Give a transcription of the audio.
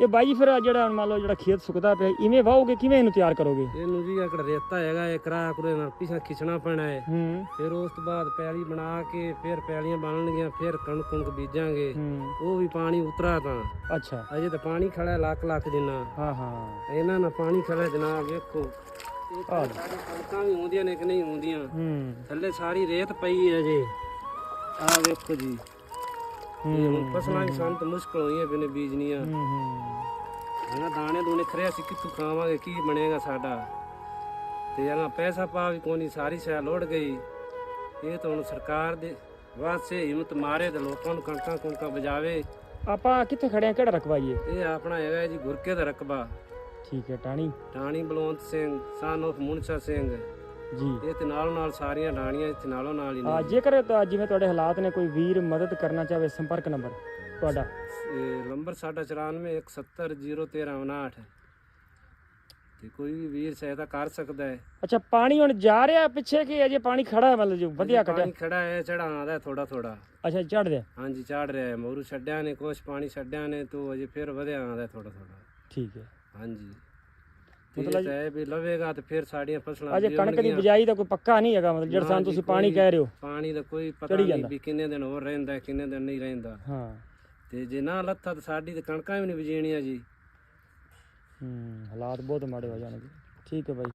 ਇਹ ਬਾਈ ਜੀ ਫਿਰ ਜਿਹੜਾ ਮੰਨ ਲਓ ਜਿਹੜਾ ਖੇਤ ਸੁੱਕਦਾ ਪਿਆ ਇਵੇਂ ਵਾਹੋਗੇ ਕਿਵੇਂ ਇਹਨੂੰ ਤਿਆਰ ਕਰੋਗੇ? ਇਹਨੂੰ ਜੀ ਅਕੜ ਰੇਤਾ ਹੈਗਾ ਇਹ ਕਰਾ ਕੁਰੇ ਨਾਲ ਪਿਛਾ ਖਿੱਚਣਾ ਪੈਣਾ ਹੈ ਹੂੰ। ਫਿਰ ਉਸ ਤੋਂ ਬਾਅਦ ਪੈਲੀ ਬਣਾ ਕੇ ਫਿਰ ਪੈਲੀਆਂ ਬਣਨਗੀਆਂ ਫਿਰ ਕਣਕ ਕੁਣਕ ਬੀਜਾਂਗੇ। ਹੂੰ। ਉਹ ਵੀ ਪਾਣੀ ਉਤਰਾ ਤਾਂ। ਅੱਛਾ। ਅਜੇ ਤਾਂ ਪਾਣੀ ਖੜਾ ਲੱਖ ਲੱਖ ਜਿੰਨਾ। ਹਾਂ ਹਾਂ। ਇਹਨਾਂ ਨਾਲ ਪਾਣੀ ਖੜਾ ਜਨਾਬ ਵੇਖੋ। ਇਹ ਕਣਕਾਂ ਵੀ ਹੁੰਦੀਆਂ ਨੇ ਕਿ ਨਹੀਂ ਹੁੰਦੀਆਂ। ਹੂੰ। ਥੱਲੇ ਸਾਰੀ ਰੇਤ ਪਈ ਹੈ ਜੇ ਆਹ ਵੇਖੋ ਜੀ। ਹੁਣ ਫਸਲਾਂ ਵੀ ਸਾਨੂੰ ਤਾਂ ਮੁਸ਼ਕਲ ਹੋਈਆਂ ਪਈਆਂ ਨੇ ਬੀਜਣੀਆਂ। ਹੂੰ ਹੂੰ। ਇਹਨਾਂ ਦਾਣੇ ਦੂਣੇ ਖਰੇ ਅਸੀਂ ਕਿੱਥੋਂ ਖਾਵਾਂਗੇ ਕੀ ਬਣੇਗਾ ਸਾਡਾ? ਤੇ ਇਹਨਾਂ ਪੈਸਾ ਪਾ ਵੀ ਕੋਈ ਨਹੀਂ ਸਾਰੀ ਸ਼ੈ ਲੋੜ ਗਈ। ਇਹ ਤਾਂ ਹੁਣ ਸਰਕਾਰ ਦੇ ਵਾਸਤੇ ਹਿੰਮਤ ਮਾਰੇ ਤੇ ਲੋਕਾਂ ਨੂੰ ਕਣਕਾਂ ਕੁਣਕਾਂ ਬਜਾਵੇ ਆਪਾਂ ਕਿੱਥੇ ਖੜੇ ਆ ਕਿਹੜਾ ਰਕਬਾਈਏ ਇਹ ਆਪਣਾ ਹੈਗਾ ਜੀ ਗੁਰਕੇ ਦਾ ਰਕਬਾ। ਠੀਕ ਹੈ ਟਾਣੀ ਟਾਣੀ ਬਲਵੰਤ ਸਿੰਘ ਸਨ ਮੁਨਸ਼ਾ ਸਿੰਘ। ਜੀ। ਇਹ ਤੇ ਨਾਲੋਂ ਨਾਲ ਸਾਰੀਆਂ ਡਾਣੀਆਂ ਇੱਥੇ ਨਾਲੋਂ ਨਾਲ ਹੀ ਆ ਨੇ ਜੇਕਰ ਜਿਵੇਂ ਤੁਹਾਡੇ ਹਾਲਾਤ ਨੇ ਕੋਈ ਵੀਰ ਮਦਦ ਕਰਨਾ ਚਾਹਵੇ ਸੰਪਰਕ ਨੰਬਰ ਤੁਹਾਡਾ। ਇਹ ਨੰਬਰ ਸਾਡਾ 9417001359 ਤੇ ਕੋਈ ਵੀ ਵੀਰ ਸਹਾਇਤਾ ਕਰ ਸਕਦਾ ਹੈ। ਅੱਛਾ ਪਾਣੀ ਹੁਣ ਜਾ ਰਿਹਾ ਪਿੱਛੇ ਕਿ ਅਜੇ ਪਾਣੀ ਖੜਾ ਹੈ ਮਤਲਬ ਜੋ ਵਧੀਆ ਪਾਣੀ ਖੜਾ ਹੈ ਚੜਾ ਆਉਂਦਾ ਥੋੜਾ ਥੋੜਾ ਅੱਛਾ ਚੜ ਰਿਹਾ? ਹਾਂਜੀ ਚੜ ਰਿਹਾ ਹੈ। ਮੋਰੂ ਛੱਡਿਆ ਨੇ ਕੁਛ ਪਾਣੀ ਛੱਡਿਆ ਨੇ ਤੋ ਅਜੇ ਫਿਰ ਵਧਿਆ ਆਉਂਦਾ ਥੋੜਾ ਥੋੜਾ ਠੀਕ ਹੈ। ਹਾਂਜੀ। ਮਤਲਬ ਹੈ ਵੀ ਲਵੇਗਾ ਤੇ ਫਿਰ ਸਾਡੀਆਂ ਫਸਲਾਂ ਅਜੇ ਕਣਕ ਦੀ। ਬਿਜਾਈ ਦਾ ਕੋਈ ਪੱਕਾ ਨਹੀਂ ਹੈਗਾ ਮਤਲਬ ਜਿਹੜਾ ਨਾ ਸਾਨੂੰ ਜੀ, ਤੁਸੀਂ ਪਾਣੀ ਕਹਿ ਰਹੇ ਹੋ। ਪਾਣੀ ਦਾ ਕੋਈ ਪਤਾ ਚੜੀ ਨਹੀਂ ਜਾਂਦਾ। ਵੀ ਕਿੰਨੇ ਦਿਨ ਹੋਰ ਰਹਿੰਦਾ ਹੈ, ਕਿੰਨੇ ਦਿਨ ਨਹੀਂ ਰਹਿੰਦਾ। ਹਾਂ। ਤੇ ਜੇ ਨਾ ਲੱਥਾ ਤਾਂ ਸਾਡੀ ਤੇ ਕਣਕਾਂ ਵੀ ਨਹੀਂ ਬੀਜਣੀਆਂ ਜੀ। ਹੂੰ ਹਾਲਾਤ ਬਹੁਤ ਮਾੜੇ ਹੋ ਜਾਣਗੇ। ਠੀਕ ਹੈ ਬਾਈ।